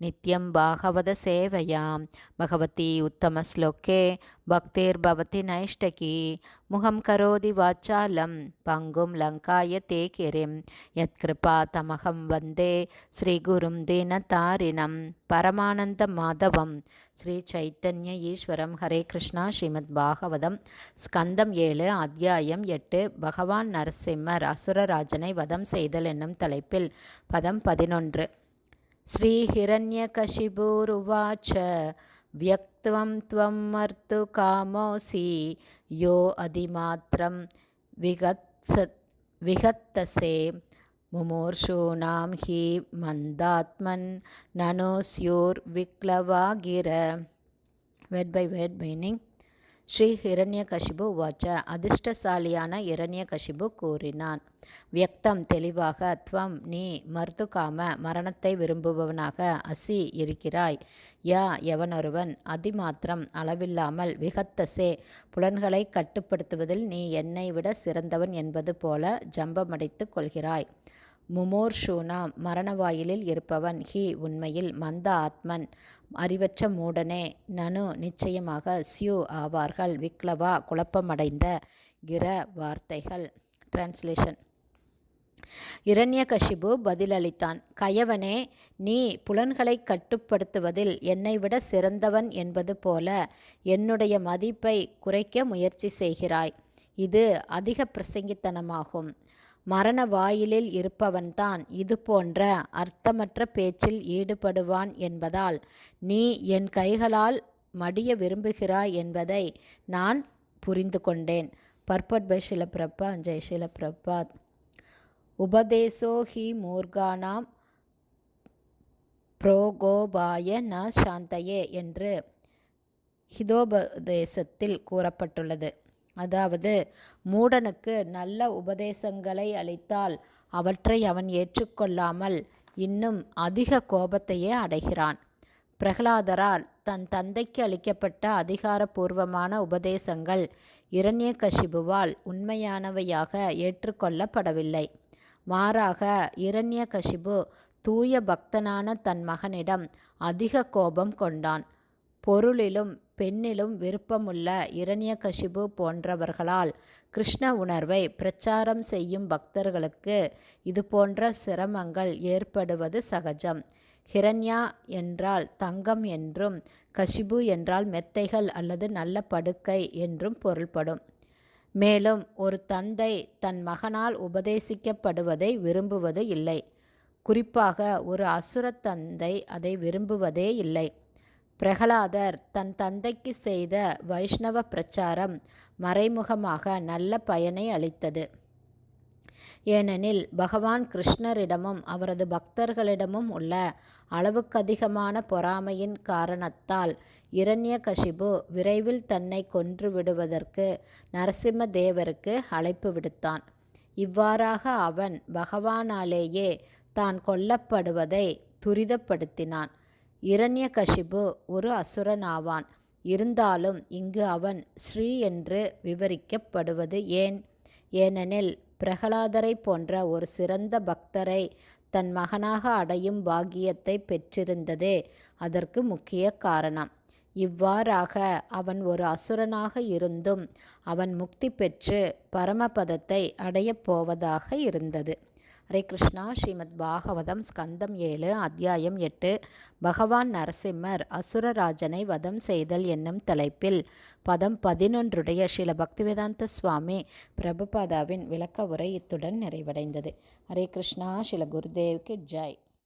நித்யம் பாகவத சேவையாம். பகவதி உத்தம உத்தமஸ்லோக்கே பக்தேர்பவதி நைஷ்டகி. முகம் கரோதி வாச்சாலம். பங்கும் லங்காய தேகிரிம் யத்கிருபா தமகம் வந்தே. ஸ்ரீகுரும் தீனதாரிணம் பரமானந்த மாதவம். ஸ்ரீ சைத்தன்ய ஈஸ்வரம். ஹரே கிருஷ்ணா. ஸ்ரீமத் பாகவதம். ஸ்கந்தம் ஏழு அத்தியாயம் எட்டு. பகவான் நரசிம்மர் அசுரராஜனை வதம் செய்தல் என்னும் தலைப்பில். பதம் பதினொன்று. श्रीहिरण्यकशिपुरुवाच व्यक्त्वं त्वं मर्तु कामोऽसि यो अधिमात्रं विगत्स विहत्तसे मुमूर्षूणां हि मन्दात्मन् ननो स्युर्विक्लवागिर वेड् बै वेड् मीनिङ्ग् Shri Hiranyakashipu உவாச்ச அதிர்ஷ்டசாலியான இரண்யகசிபு கூறினான். வியக்தம் தெளிவாக துவம் நீ மருத்துக்காம மரணத்தை விரும்புபவனாக அசி இருக்கிறாய். யா எவனொருவன் அதிமாத்திரம் அளவில்லாமல் விகத்தசே புலன்களை கட்டுப்படுத்துவதில் நீ என்னை விட சிறந்தவன் என்பது போல ஜம்பமடைத்து கொள்கிறாய். முமோர்ஷூனா மரணவாயிலில் இருப்பவன். ஹி உண்மையில் மந்த ஆத்மன். அறிவற்ற மூடனே. நனு நிச்சயமாக சியூ ஆவார்கள். விக்லவா குழப்பமடைந்த கிர வார்த்தைகள். டிரான்ஸ்லேஷன் இரண்யகசிபு பதிலளித்தான். கயவனே நீ புலன்களை கட்டுப்படுத்துவதில் என்னை விட சிறந்தவன் என்பது போல என்னுடைய மதிப்பை குறைக்க முயற்சி செய்கிறாய். இது அதிக பிரசங்கித்தனமாகும். மரண வாயிலில் இருப்பவன்தான் இது போன்ற அர்த்தமற்ற பேச்சில் ஈடுபடுவான் என்பதால் நீ என் கைகளால் மடிய விரும்புகிறாய் என்பதை நான் புரிந்து கொண்டேன். பர்பட் பை ஷிலப்பிரப்பா ஜெய் ஷிலப்பிரபாத். உபதேசோ ஹி மூர்கானாம் புரோகோபாய ந சாந்தையே என்று ஹிதோபதேசத்தில் கூறப்பட்டுள்ளது. அதாவது மூடனுக்கு நல்ல உபதேசங்களை அளித்தால் அவற்றை அவன் ஏற்றுக்கொள்ளாமல் இன்னும் அதிக கோபத்தையே அடைகிறான். பிரகலாதரால் தன் தந்தைக்கு அளிக்கப்பட்ட அதிகாரபூர்வமான உபதேசங்கள் இரண்யகசிபுவால் உண்மையானவையாக ஏற்றுக்கொள்ளப்படவில்லை. மாறாக இரண்யகசிபு தூய பக்தனான தன் மகனிடம் அதிக கோபம் கொண்டான். பொருளிலும் பெண்ணிலும் விருப்பமுள்ள இரண்யகசிபு போன்றவர்களால் கிருஷ்ண உணர்வை பிரச்சாரம் செய்யும் பக்தர்களுக்கு இது போன்ற சிரமங்கள் ஏற்படுவது சகஜம். ஹிரண்யா என்றால் தங்கம் என்றும் கசிபு என்றால் மெத்தைகள் அல்லது நல்ல படுக்கை என்றும் பொருள்படும். மேலும் ஒரு தந்தை தன் மகனால் உபதேசிக்கப்படுவதை விரும்புவது இல்லை. குறிப்பாக ஒரு அசுர தந்தை அதை விரும்புவதே இல்லை. பிரகலாதர் தன் தந்தைக்கு செய்த வைஷ்ணவ பிரச்சாரம் மறைமுகமாக நல்ல பயனை அளித்தது. ஏனெனில் பகவான் கிருஷ்ணரிடமும் அவரது பக்தர்களிடமும் உள்ள அளவுக்கதிகமான பொறாமையின் காரணத்தால் இரண்யகசிபு விரைவில் தன்னை கொன்று விடுவதற்கு நரசிம்ம தேவருக்கு அழைப்பு விடுத்தான். இவ்வாறாக அவன் பகவானாலேயே தான் கொல்லப்படுவதை துரிதப்படுத்தினான். இரண்யகசிபு ஒரு அசுரனாவான். இருந்தாலும் இங்கு அவன் ஸ்ரீ என்று விவரிக்கப்படுவது ஏன்? ஏனெனில் பிரகலாதரை போன்ற ஒரு சிறந்த பக்தரை தன் மகனாக அடையும் பாக்கியத்தை பெற்றிருந்ததே அதற்கு முக்கிய காரணம். இவ்வாறாக அவன் ஒரு அசுரனாக இருந்தும் அவன் முக்தி பெற்று பரமபதத்தை அடையப் போவதாக இருந்தது. ஹரே கிருஷ்ணா. ஸ்ரீமத் பாகவதம் ஸ்கந்தம் ஏழு அத்தியாயம் எட்டு. பகவான் நரசிம்மர் அசுரராஜனை வதம் செய்தல் என்னும் தலைப்பில் பதம் பதினொன்றுடைய ஸ்ரீல பக்திவேதாந்த சுவாமி பிரபுபாதாவின் விளக்க உரை இத்துடன் நிறைவடைந்தது. ஹரே கிருஷ்ணா. ஸ்ரீல குருதேவுக்கு ஜெய்.